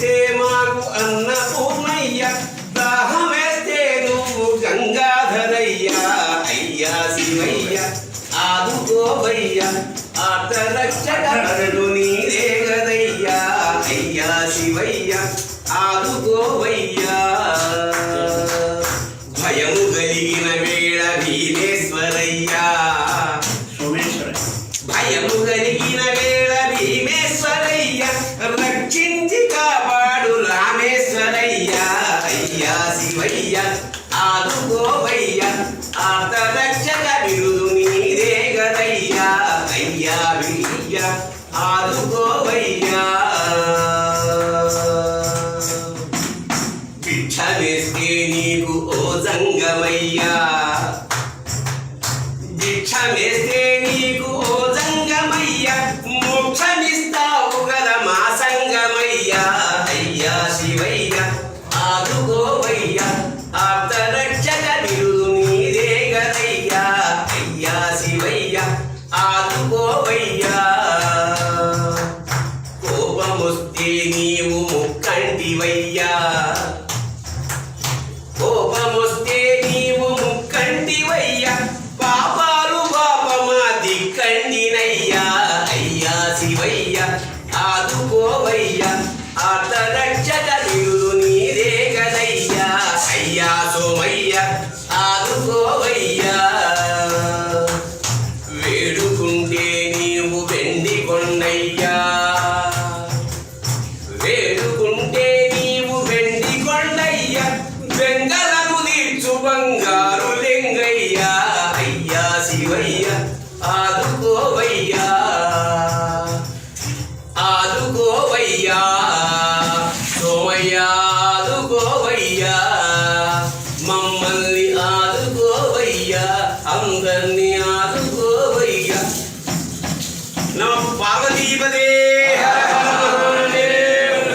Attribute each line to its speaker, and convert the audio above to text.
Speaker 1: వేస్తే మాకు అన్నపూర్ణయ్య దాహం వేస్తే నువ్వు గంగాధరయ్యా. అయ్యా శివయ్య ఆదుకోవయ్య ఆర్తరక్షక కరుడు నీరే గదయ్యా అయ్యా శివయ్య ఆదుకోవయ్యా. భయము కలిగిన వేళ భీమేశ్వరయ్యా
Speaker 2: సోమేశ్వర
Speaker 1: భయము కలిగిన శివయ్య ఆదుకోవయ్య ఆర్తరక్షక బిరుదు నీరే గదయ్యా అయ్యా బియ్య ఆదుకోవయ్యా. భిక్షవేస్తే నీకు ఓ జంగమయ్యా భిక్షమేస్తే నీకు ఆదుకోవయ్య ఆప్తరక్షక బిరుదు నీదే గదయ్యా అయ్యా శివయ్య ఆదుకోవయ్యా. కోపమొస్తే నీవు ముక్కంటివయ్యా. కోపమొస్తే నీవు ముక్కంటివయ్యా. పాపాలు పాపమా దిక్కండినయ్యా అయ్యా శివయ్య ఆదుకోవయ్యా. ఆర్తరక్షక బిరుదు సోమయ్య ఆదుకోవయ్యా వేడుకుంటే నీవు వెండి కొండయ్యా. వేడుకుంటే నీవు వెండి కొండయ్య. వెంగలకు తీర్చు బంగారు లింగయ్యా. అయ్యా శివయ్య ఆదుకోవయ్యా ఆదుకోవయ్యా సోమయ్య ఆదుకోవయ్యా అందరినీ ఆదుకోవయ్యా. నమ పార్వతీపదే